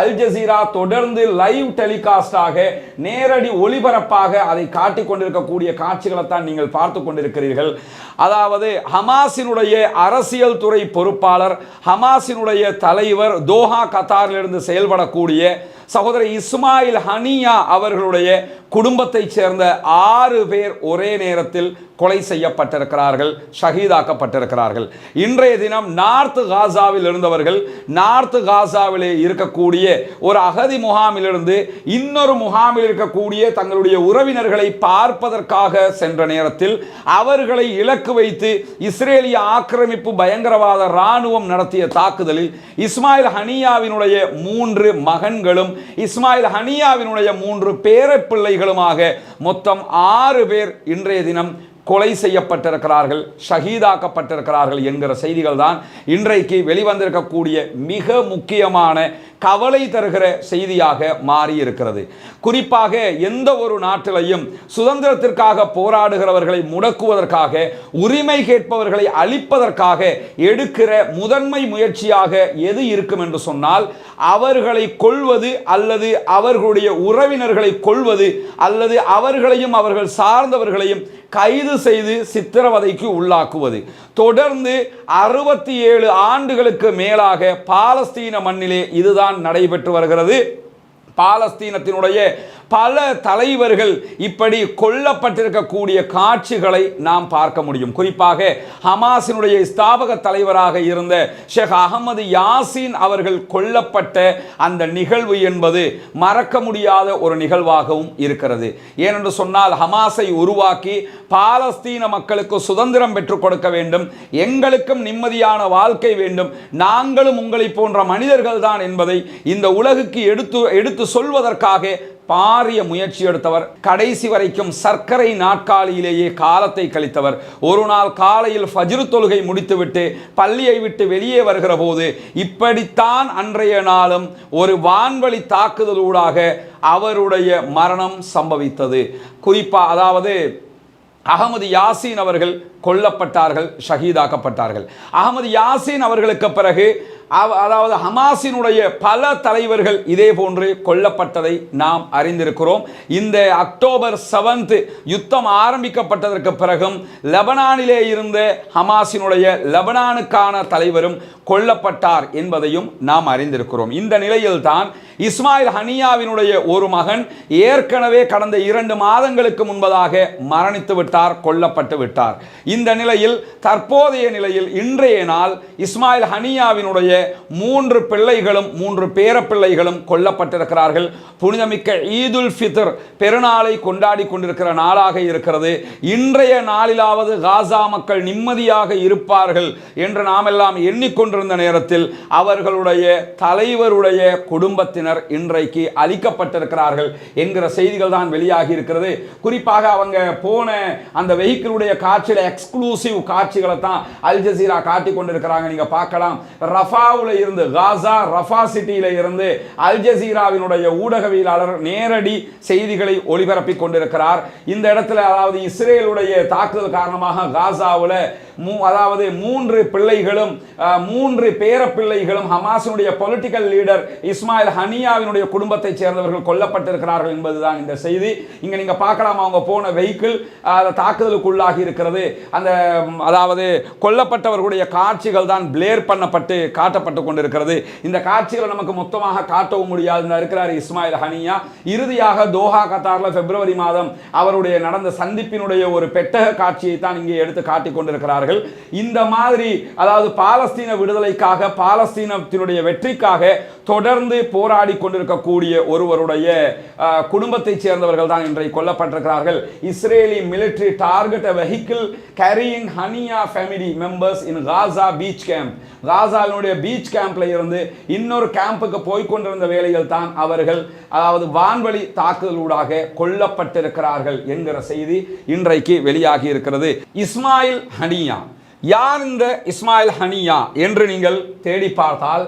Al Jazeera தொடர்ந்து live டெலிகாஸ்டாக நேரடி ஒளிபரப்பாக அதை காட்டிக் கொண்டிருக்கக்கூடிய காட்சிகளை தான் நீங்கள் பார்த்து கொண்டிருக்கிறீர்கள். அதாவது ஹமாஸினுடைய அரசியல் துறை பொறுப்பாளர் ஹமாஸினுடைய தலைவர் தோஹா கத்தாரிலிருந்து செயல்படக்கூடிய சகோதரர் இஸ்மாயில் ஹனியா அவர்களுடைய குடும்பத்தைச் சேர்ந்த ஆறு பேர் ஒரே நேரத்தில் கொலை செய்யப்பட்டிருக்கிறார்கள் ஷஹீதாக்கப்பட்டிருக்கிறார்கள். இன்றைய தினம் நார்த் காசாவில் இருந்தவர்கள் நார்த் காசாவிலே இருக்கக்கூடிய ஒரு அகதி முகாமிலிருந்து இன்னொரு முகாமில் இருக்கக்கூடிய தங்களுடைய உறவினர்களை பார்ப்பதற்காக சென்ற நேரத்தில் அவர்களை இலக்கு வைத்து இஸ்ரேலிய ஆக்கிரமிப்பு பயங்கரவாத இராணுவம் நடத்திய தாக்குதலில் இஸ்மாயில் ஹனியாவினுடைய மூன்று மகன்களும் இஸ்மாயில் ஹனியாவினுடைய மூன்று பேரப்பிள்ளைகளுமாக மொத்தம் ஆறு பேர் இன்றைய தினம் கொலை செய்யப்பட்டிருக்கிறார்கள் ஷஹீதாக்கப்பட்டிருக்கிறார்கள் என்கிற செய்திகள் தான் இன்றைக்கு வெளிவந்திருக்கக்கூடிய மிக முக்கியமான கவலை தருகிற செய்தியாக மாறி இருக்கிறது குறிப்பாக எந்த ஒரு நாட்டிலையும் சுதந்திரத்திற்காக போராடுகிறவர்களை முடக்குவதற்காக உரிமை கேட்பவர்களை அழிப்பதற்காக எடுக்கிற முதன்மை முயற்சியாக எது இருக்கும் என்று சொன்னால் அவர்களை கொள்வது அல்லது அவர்களுடைய உறவினர்களை கொள்வது அல்லது அவர்களையும் அவர்கள் சார்ந்தவர்களையும் கைது செய்து சித்திரவதைக்கு உள்ளாக்குவது. தொடர்ந்து அறுபத்தி ஏழு ஆண்டுகளுக்கு மேலாக பாலஸ்தீன மண்ணிலே இதுதான் நடைபெற்று வருகிறது. பாலஸ்தீனத்தினுடைய பல தலைவர்கள் இப்படி கொல்லப்பட்டிருக்கக்கூடிய காட்சிகளை நாம் பார்க்க முடியும். குறிப்பாக ஹமாஸினுடைய ஸ்தாபக தலைவராக இருந்த ஷேக் அகமது யாசின் அவர்கள் கொல்லப்பட்ட அந்த நிகழ்வு என்பது மறக்க முடியாத ஒரு நிகழ்வாகவும் இருக்கிறது. ஏனென்று சொன்னால் ஹமாஸை உருவாக்கி பாலஸ்தீன மக்களுக்கு சுதந்திரம் பெற்றுக் கொடுக்க வேண்டும் எங்களுக்கும் நிம்மதியான வாழ்க்கை வேண்டும் நாங்களும் உங்களை போன்ற மனிதர்கள் தான் என்பதை இந்த உலகுக்கு எடுத்து எடுத்து சொல்வதற்காக பாரிய முயற்சி எடுத்தவர். கடைசி வரைக்கும் சர்க்கரை நாட்காலியிலேயே காலத்தை கழித்தவர். ஒரு நாள் காலையில் ஃபஜ்ரு தொழுகை முடித்துவிட்டு பள்ளியை விட்டு வெளியே வருகிற போது இப்படித்தான் அன்றைய நாளும் ஒரு வான்வழி தாக்குதலூடாக அவருடைய மரணம் சம்பவித்தது. குறிப்பா அதாவது அகமது யாசீன் அவர்கள் கொல்லப்பட்டார்கள் ஷஹீதாக்கப்பட்டார்கள். அகமது யாசீன் அவர்களுக்கு பிறகு அதாவது ஹமாஸினுடைய பல தலைவர்கள் இதே போன்று கொல்லப்பட்டதை நாம் அறிந்திருக்கிறோம். இந்த அக்டோபர் செவன்த் யுத்தம் ஆரம்பிக்கப்பட்டதற்கு பிறகும் லெபனானிலே இருந்த ஹமாஸினுடைய லெபனானுக்கான தலைவரும் கொல்லப்பட்டார் என்பதையும் நாம் அறிந்திருக்கிறோம். இந்த நிலையில்தான் இஸ்மாயில் ஹனியாவினுடைய ஒரு மகன் ஏற்கனவே கடந்த இரண்டு மாதங்களுக்கு முன்பதாக மரணித்து விட்டார் கொல்லப்பட்டு விட்டார். இந்த நிலையில் தற்போதைய நிலையில் இன்றைய நாள் இஸ்மாயில் ஹனியாவினுடைய மூன்று பிள்ளைகளும் மூன்று பேர பிள்ளைகளும் கொல்லப்பட்டிருக்கிறார்கள். புனிதமிக்க ஈதுல் ஃபித்ர் பெருநாளை கொண்டாடி கொண்டிருக்கிற நாளாக இருக்கிறது. இன்றைய நாளிலாவது காசா மக்கள் நிம்மதியாக இருப்பார்கள் என்று நாமெல்லாம் எண்ணிக்கொண்டிருந்த நேரத்தில் அவர்களுடைய தலைவருடைய குடும்பத்தினர் இன்றைக்கு அழிக்கப்பட்டிருக்கிறார்கள் என்கிற செய்திகள் தான் வெளியாகி இருக்கிறது. குறிப்பாக அவங்க போன அந்த வெஹிக்கிளுடைய காட்சியில் எக்ஸ்க்ளூசிவ் காட்சிகளை தான் அல் ஜசீரா காட்டி கொண்டிருக்கிறாங்க. நீங்கள் பார்க்கலாம். ரஃபா ரஃபாவுல இருந்து காசா ரஃபா சிட்டியில் இருந்து அல் ஜசீராவினுடைய ஊடகவியலாளர் நேரடி செய்திகளை ஒளிபரப்பி கொண்டிருக்கிறார். இந்த இடத்துல அதாவது இஸ்ரேலுடைய தாக்குதல் காரணமாக காசாவில் மூ அதாவது மூன்று பிள்ளைகளும் மூன்று பேரப்பிள்ளைகளும் ஹமாஸினுடைய பொலிட்டிக்கல் லீடர் இஸ்மாயில் ஹனியாவினுடைய குடும்பத்தைச் சேர்ந்தவர்கள் கொல்லப்பட்டிருக்கிறார்கள் என்பதுதான் இந்த செய்தி. இங்கே நீங்கள் பார்க்கலாம்? அவங்க போன வெஹிக்கிள் தாக்குதலுக்குள்ளாகி இருக்கிறது. அந்த அதாவது கொல்லப்பட்டவர்களுடைய காட்சிகள் தான் பிளேர் பண்ணப்பட்டு காட்ட காட்டப்பட்டு கொண்டிருக்கிறது. இந்த காட்சிகளை நமக்கு மொத்தமாக காட்டவும் முடியாது. இருக்கிறார் இஸ்மாயில் ஹனியா. இறுதியாக தோஹா கத்தாரில் பிப்ரவரி மாதம் அவருடைய நடந்த சந்திப்பினுடைய ஒரு பெட்டக காட்சியை தான் இங்கே எடுத்து காட்டிக் கொண்டிருக்கிறார்கள். இந்த மாதிரி அதாவது பாலஸ்தீன விடுதலைக்காக பாலஸ்தீனத்தினுடைய வெற்றிக்காக தொடர்ந்து போராடி கொண்டிருக்கக்கூடிய ஒருவருடைய குடும்பத்தைச் சேர்ந்தவர்கள் தான் இன்றைக்கு கொல்லப்பட்டிருக்கிறார்கள். Israeli military target vehicle carrying Haniyeh family members in Gaza beach camp காசாவினுடைய beach கேம்ப்ல இருந்து இன்னொரு கேம்புக்கு போய் கொண்டிருந்த தான் அவர்கள் அதாவது வான்வழி தாக்குதலூடாக கொல்லப்பட்டிருக்கிறார்கள் என்கிற செய்தி இன்றைக்கு வெளியாகி இருக்கிறது. இஸ்மாயில் ஹனியா. யார் இந்த இஸ்மாயில் ஹனியா என்று நீங்கள் தேடி பார்த்தால்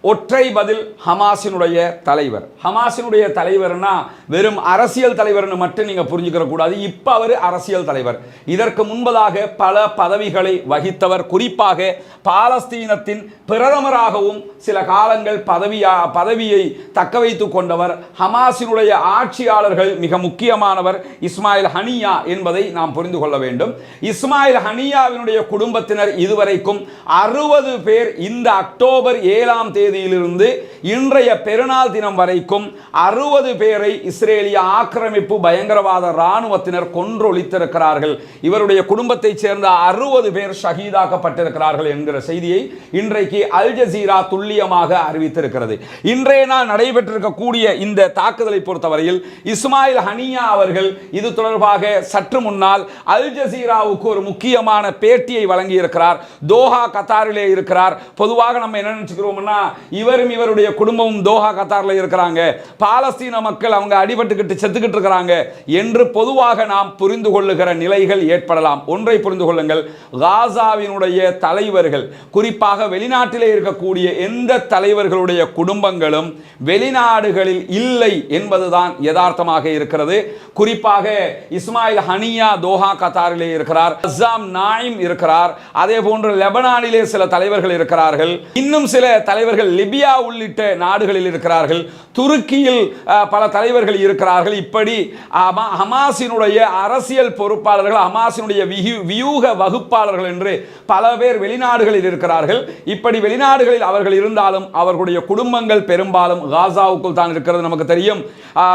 ஒற்றை பதில் ஹமாஸினுடைய தலைவர். ஹமாஸினுடைய தலைவர்னா வெறும் அரசியல் தலைவர்னு மட்டும் நீங்க புரிஞ்சுக்கிற கூடாது. இப்ப அவர் அரசியல் தலைவர். இதற்கு முன்பதாக பல பதவிகளை வகித்தவர். குறிப்பாக பாலஸ்தீனத்தின் பிரதமராகவும் சில காலங்கள் பதவியா பதவியை தக்க வைத்துக் கொண்டவர். ஹமாஸினுடைய ஆட்சியாளர்கள் மிக முக்கியமானவர் இஸ்மாயில் ஹனியா என்பதை நாம் புரிந்து கொள்ள வேண்டும். இஸ்மாயில் ஹனியாவினுடைய குடும்பத்தினர் இதுவரைக்கும் அறுபது பேர் இந்த அக்டோபர் ஏழாம் தேதி தேதியிலிருந்து இன்றைய பெருநாள் தினம் வரைக்கும் அறுபது பேரை இஸ்ரேலிய ஆக்கிரமிப்பு பயங்கரவாத இராணுவத்தினர் கொன்றொழித்திருக்கிறார்கள். இவருடைய குடும்பத்தைச் சேர்ந்த அறுபது பேர் ஷஹீதாக்கப்பட்டிருக்கிறார்கள் என்கிற செய்தியை இன்றைக்கு அல் ஜசீரா துல்லியமாக அறிவித்திருக்கிறது. இன்றைய நாள் நடைபெற்றிருக்கக்கூடிய இந்த தாக்குதலை பொறுத்தவரையில் இஸ்மாயில் ஹனியா அவர்கள் இது தொடர்பாக சற்று முன்னால் அல் ஜசீராவுக்கு ஒரு முக்கியமான பேட்டியை வழங்கியிருக்கிறார். தோஹா கத்தாரிலே இருக்கிறார். பொதுவாக நம்ம என்ன நினைச்சுக்கிறோம்னா இவரும் இவருடைய குடும்பமும் தோஹா கத்தாரில் இருக்கிறாங்க. பாலஸ்தீன மக்கள் அவங்க அடிபட்டுக்கிட்டு செத்துக்கிட்டு இருக்கிறாங்க. என்று பொதுவாக நாம் புரிந்து கொள்ளுகிற நிலைகள் ஏற்படலாம். ஒன்றை புரிந்து கொள்ளுங்கள். காசாவினுடைய தலைவர்கள் குறிப்பாக வெளிநாட்டிலே இருக்கக்கூடிய எந்த தலைவர்களுடைய குடும்பங்களும் வெளிநாடுகளில் இல்லை என்பதுதான் யதார்த்தமாக இருக்கிறது. குறிப்பாக இஸ்மாயில் ஹனியா தோஹா கத்தாரிலே இருக்கிறார். அசாம் நாயிம் இருக்கிறார். அதே போன்று லெபனானிலே சில தலைவர்கள் இருக்கிறார்கள். இன்னும் சில தலைவர்கள் லிபியா உள்ளிட்ட நாடுகளில் இருக்கிறார்கள். துருக்கியில் பல தலைவர்கள் இருக்கிறார்கள். இப்படி ஹமா- ஹமாஸினுடைய அரசியல் பொறுப்பாளர்கள் ஹமாஸினுடைய வியூக வகுப்பாளர்கள் என்று பல பேர் வெளிநாடுகளில் இருக்கிறார்கள். இப்படி வெளிநாடுகளில் அவர்கள் இருந்தாலும் அவர்களுடைய குடும்பங்கள் பெரும்பாலும் காசாவுக்குள் தான் இருக்கிறது நமக்கு தெரியும்.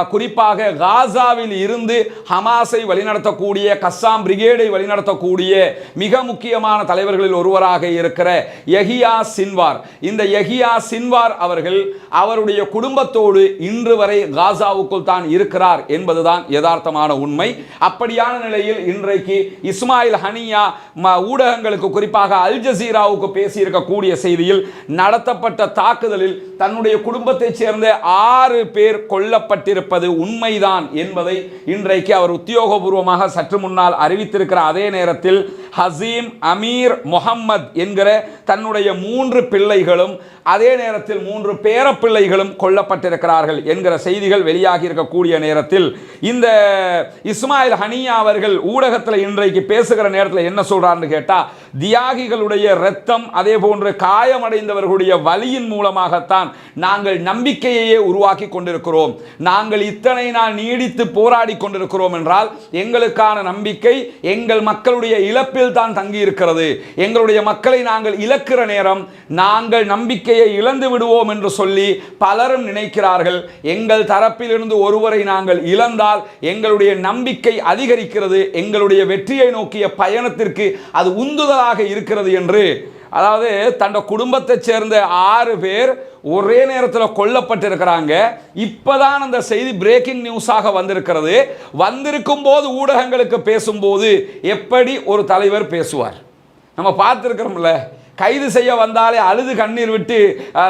குறிப்பாக காசாவில் இருந்து ஹமாஸை வழிநடத்தக்கூடிய கஸ்ஸாம் பிரிகேடை வழிநடத்தக்கூடிய மிக முக்கியமான தலைவர்களில் ஒருவராக இருக்கிற எஹியா சின்வார். இந்த எஹியா சின்வார் அவர்கள் அவருடைய குடும்பத்தோடு இன்று வரை காசாவுக்குள் தான் இருக்கிறார் என்பதுதான் யதார்த்தமான உண்மை. அப்படியான நிலையில் இன்றைக்கு இஸ்மாயில் ஹனியா ஊடகங்களுக்கு குறிப்பாக அல் ஜசீராவுக்கு பேசியிருக்கக்கூடிய செய்தியில் நடத்தப்பட்ட தாக்குதலில் தன்னுடைய குடும்பத்தைச் சேர்ந்த ஆறு பேர் கொல்லப்பட்டிருப்பது உண்மைதான் என்பதை இன்றைக்கு அவர் உத்தியோகபூர்வமாக சற்று முன்னால் அறிவித்திருக்கிற அதே நேரத்தில் ஹசீம் அமீர் முஹம்மத் என்கிற தன்னுடைய மூன்று பிள்ளைகளும் அதே நேரத்தில் மூன்று பேரப்பிள்ளைகளும் கொல்லப்பட்டிருக்கிறார்கள் என்கிற செய்திகள் வெளியாகி இருக்கக்கூடிய நேரத்தில் இந்த இஸ்மாயில் ஹனியா அவர்கள் ஊடகத்தில் இன்றைக்கு பேசுகிற நேரத்தில் என்ன சொல்றாருன்னு கேட்டால் தியாகிகளுடைய இரத்தம் அதே போன்று காயமடைந்தவர்களுடைய வலியின் மூலமாகத்தான் நாங்கள் நம்பிக்கையையே உருவாக்கி கொண்டிருக்கிறோம். நாங்கள் இத்தனை நாள் நீடித்து போராடி கொண்டிருக்கிறோம் என்றால் எங்களுக்கான நம்பிக்கை எங்கள் மக்களுடைய இழப்பில் தான் தங்கி இருக்கிறது எங்களுடைய மக்களை நாங்கள் இழக்கிற நேரம் நாங்கள் நம்பிக்கையை இழந்து விடுவோம் என்று சொல்லி பலரும் நினைக்கிறார்கள். எங்கள் தரப்பிலிருந்து ஒருவரை நாங்கள் இழந்தால் எங்களுடைய நம்பிக்கை அதிகரிக்கிறது. எங்களுடைய வெற்றியை நோக்கிய பயணத்திற்கு அது உந்துதலாக இருக்கிறது என்று. அதாவது தன்னோட குடும்பத்தைச் சேர்ந்த ஆறு பேர் ஒரே நேரத்தில் கொல்லப்பட்டிருக்கிறாங்க. இப்பதான் அந்த செய்தி பிரேக்கிங் நியூஸாக வந்திருக்கிறது. வந்திருக்கும் போது ஊடகங்களுக்கு பேசும்போது எப்படி ஒரு தலைவர் பேசுவார்? நம்ம பார்த்துருக்கிறோம்ல கைது செய்ய வந்தாலே அழுது கண்ணீர் விட்டு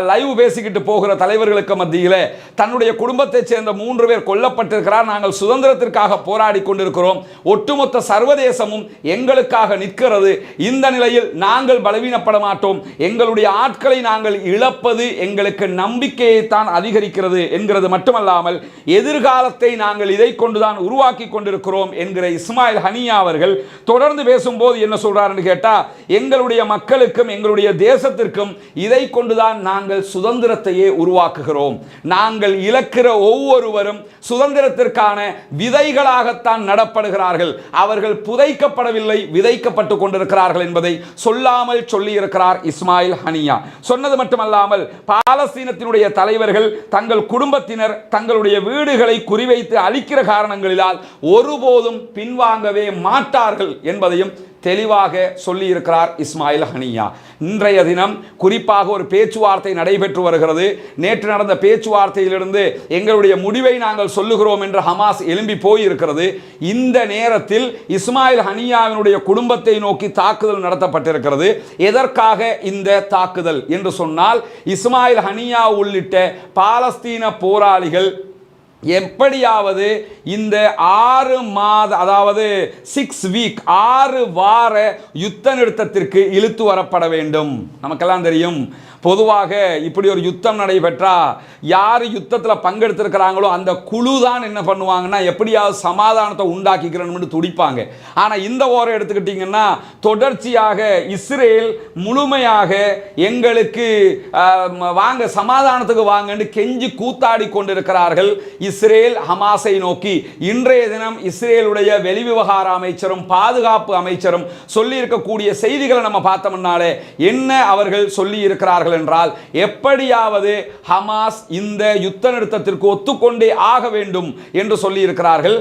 லைவ் பேசிக்கிட்டு போகிற தலைவர்களுக்கு மத்தியில் தன்னுடைய குடும்பத்தைச் சேர்ந்த மூன்று பேர் கொல்லப்பட்டிருக்கிறார். நாங்கள் சுதந்திரத்திற்காக போராடி கொண்டிருக்கிறோம். ஒட்டுமொத்த சர்வதேசமும் எங்களுக்காக நிற்கிறது. இந்த நிலையில் நாங்கள் பலவீனப்பட மாட்டோம். எங்களுடைய ஆட்களை நாங்கள் இழப்பது எங்களுக்கு நம்பிக்கையை தான் அதிகரிக்கிறது என்கிறது மட்டுமல்லாமல் எதிர்காலத்தை நாங்கள் இதை கொண்டுதான் உருவாக்கி கொண்டிருக்கிறோம் என்கிற இஸ்மாயில் ஹனியா அவர்கள் தொடர்ந்து பேசும்போது என்ன சொல்றாருன்னு கேட்டால் எங்களுடைய மக்களுக்கும் எங்களுடைய தேசத்திற்கும் இதை கொண்டுதான் நாங்கள் சுதந்திரத்தையே உருவாக்குகிறோம். நாங்கள் இழக்கிற ஒவ்வொருவரும் சுதந்திரத்திற்கான விதைகளாகத்தான் நடப்படுகிறார்கள். அவர்கள் புதைக்கப்படவில்லை விதைக்கப்பட்டு கொண்டிருக்கிறார்கள் என்பதை சொல்லாமல் சொல்லியிருக்கிறார் இஸ்மாயில் ஹனியா. சொன்னது மட்டுமல்லாமல் பாலஸ்தீனத்தினுடைய தலைவர்கள் தங்கள் குடும்பத்தினர் தங்களுடைய வீடுகளை குறிவைத்து அழிக்கிற காரணங்களினால் ஒருபோதும் பின்வாங்கவே மாட்டார்கள் என்பதையும் தெளிவாக சொல்லியிருக்கிறார் இஸ்மாயில் ஹனியா. இன்றைய தினம் குறிப்பாக ஒரு பேச்சுவார்த்தை நடைபெற்று வருகிறது. நேற்று நடந்த பேச்சுவார்த்தையிலிருந்து எங்களுடைய முடிவை நாங்கள் சொல்லுகிறோம் என்று ஹமாஸ் எழும்பி போயிருக்கிறது. இந்த நேரத்தில் இஸ்மாயில் ஹனியாவினுடைய குடும்பத்தை நோக்கி தாக்குதல் நடத்தப்பட்டிருக்கிறது. எதற்காக இந்த தாக்குதல்? என்று சொன்னால் இஸ்மாயில் ஹனியா உள்ளிட்ட பாலஸ்தீன போராளிகள் எப்படியாவது இந்த ஆறு மாத அதாவது சிக்ஸ் வீக் ஆறு வார யுத்த நிறுத்தத்திற்கு இழுத்து வரப்பட வேண்டும். நமக்கெல்லாம் தெரியும். பொதுவாக இப்படி ஒரு யுத்தம் நடைபெற்றால் யார் யுத்தத்தில் பங்கெடுத்திருக்கிறாங்களோ அந்த குழு தான் என்ன பண்ணுவாங்கன்னா எப்படியாவது சமாதானத்தை உண்டாக்கிக்கிறோம்னு துடிப்பாங்க. ஆனால் இந்த ஓரம் எடுத்துக்கிட்டிங்கன்னா தொடர்ச்சியாக இஸ்ரேல் முழுமையாக எங்களுக்கு வாங்க சமாதானத்துக்கு வாங்கன்னு கெஞ்சி கூத்தாடி கொண்டிருக்கிறார்கள் இஸ்ரேல் ஹமாஸை நோக்கி. இன்றைய தினம் இஸ்ரேலுடைய வெளிவிவகார அமைச்சரும் பாதுகாப்பு அமைச்சரும் சொல்லியிருக்கக்கூடிய செய்திகளை நம்ம பார்த்தோம்னாலே என்ன அவர்கள் சொல்லி இருக்கிறார்கள் என்றால் எப்படியாவது ஹமாஸ் இந்த யுத்த நிறுத்தத்திற்கு ஒத்துக்கொண்டே ஆக வேண்டும் என்று சொல்லி இருக்கிறார்கள்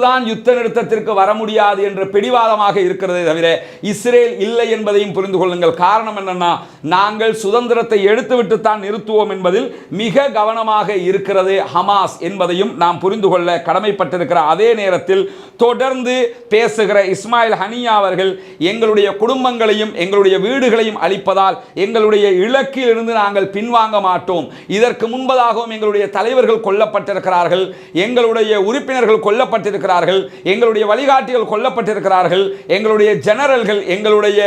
தான் யுத்த நிறுத்தத்திற்கு வர முடியாது என்று பிடிவாதமாக இருக்கிறதே தவிர இஸ்ரேல் இல்லை என்பதையும் புரிந்து கொள்ளுங்கள். காரணம் என்னன்னா நாங்கள் சுதந்திரத்தை எடுத்துவிட்டு தான் நிறுத்துவோம் என்பதில் மிக கவனமாக இருக்கிறது ஹமாஸ் என்பதையும் நாம் புரிந்து கொள்ள கடமைப்பட்டிருக்கிற அதே நேரத்தில் தொடர்ந்து பேசுகிற இஸ்மாயில் ஹனியா அவர்கள் எங்களுடைய குடும்பங்களையும் எங்களுடைய வீடுகளையும் அளிப்பதால் எங்களுடைய இலக்கில் இருந்து நாங்கள் பின்வாங்க மாட்டோம். இதற்கு முன்பதாகவும் எங்களுடைய தலைவர்கள் கொல்லப்பட்டிருக்கிறார்கள். எங்களுடைய உறுப்பினர்கள் கொல்லப்பட்டிருக்கிறார்கள். எங்களுடைய வழிகாட்டிகள் கொல்லப்பட்டிருக்கிறார்கள். எங்களுடைய ஜெனரல்கள் எங்களுடைய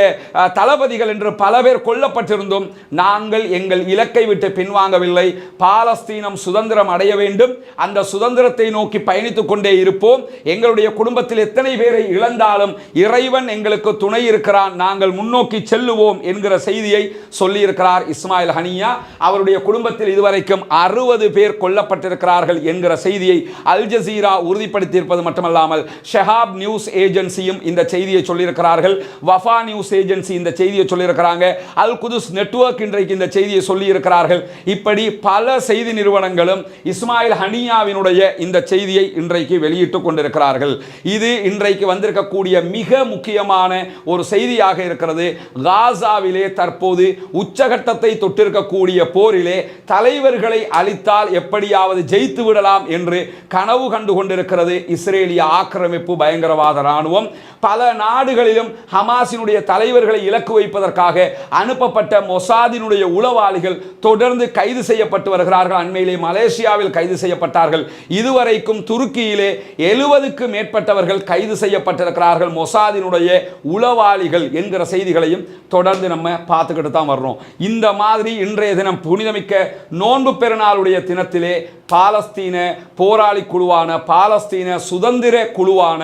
தளபதிகள் என்று பல பேர் கொல்லப்பட்டிருந்தோம் நாங்கள் எங்கள் இலக்கை விட்டு பின்வாங்கவில்லை. பாலஸ்தீனம் சுதந்திரம் அடைய வேண்டும். அந்த சுதந்திரத்தை நோக்கி பயணித்துக் கொண்டே இருப்போம். எங்களுடைய குடும்பத்தில் எத்தனை பேரை இழந்தாலும் இறைவன் எங்களுக்கு துணை இருக்கிறான். நாங்கள் முன்னோக்கி செல்லுவோம் என்கிற செய்தியை சொல்லியிருக்கிறார். இஸ்மாயில் ஹனியா. அவருடைய குடும்பத்தில் இதுவரைக்கும் அறுபது பேர் கொல்லப்பட்டிருக்கிறார்கள் என்கிற செய்தியை அல் ஜசீரா உறுதிப்படுத்தியிருப்பது மட்டுமல்லாமல் ஷெஹாப் நியூஸ் ஏஜென்சியும் இந்த செய்தியை சொல்லியிருக்கிறார்கள். வஃபா நியூஸ் ஏஜென்சி இந்த செய்தியை சொல்லியிருக்கிறாங்க. அல் குதுஸ் நெட்வொர்க் இன்றைக்கு இந்த செய்தியை சொல்லியிருக்கிறார்கள். இப்படி பல செய்தி நிறுவனங்களும் இஸ்மாயில் ஹனியாவினுடைய இந்த செய்தியை இன்றைக்கு வெளியிட்டுக் கொண்டிருக்கிறார்கள். இது இன்றைக்கு வந்திருக்கக்கூடிய மிக முக்கியமான ஒரு செய்தியாக இருக்கிறது. காசாவிலே தற்போது உச்ச உச்சகட்டத்தை தொட்டிருக்கக்கூடிய போரிலே தலைவர்களை அழித்தால் எப்படியாவது ஜெயித்து விடலாம் என்று கனவு கண்டு கொண்டிருக்கிறது. இஸ்ரேலிய ஆக்கிரமிப்பு பயங்கரவாத ராணுவம் பல நாடுகளிலும் ஹமாஸினுடைய தலைவர்களை இலக்கு வைப்பதற்காக அனுப்பப்பட்ட மொசாதினுடைய உளவாளிகள் தொடர்ந்து கைது செய்யப்பட்டு வருகிறார்கள். அண்மையிலே மலேசியாவில் கைது செய்யப்பட்டார்கள். இதுவரைக்கும் துருக்கியிலே எழுபதுக்கு மேற்பட்டவர்கள் கைது செய்யப்பட்டிருக்கிறார்கள். மொசாதினுடைய உளவாளிகள் என்கிற செய்திகளையும் தொடர்ந்து நம்ம பார்த்துக்கிட்டு தான் வர்றோம். இந்த மாதிரி இன்றைய தினம் புனிதமிக்க நோன்பு பெருநாளுடைய தினத்திலே பாலஸ்தீன போராளி குழுவான பாலஸ்தீன சுதந்திர குழுவான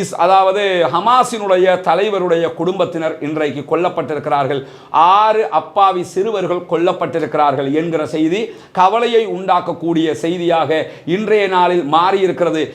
இஸ் அதாவது ஹமாஸினுடைய தலைவருடைய குடும்பத்தினர் இன்றைக்கு கொல்லப்பட்டிருக்கிறார்கள். ஆறு அப்பாவி சிறுவர்கள் கொல்லப்பட்டிருக்கிறார்கள் என்கிற செய்தி கவலையை உண்டாக்கக்கூடிய செய்தியாக இன்றைய நாளில் மாறியிருக்கிறது.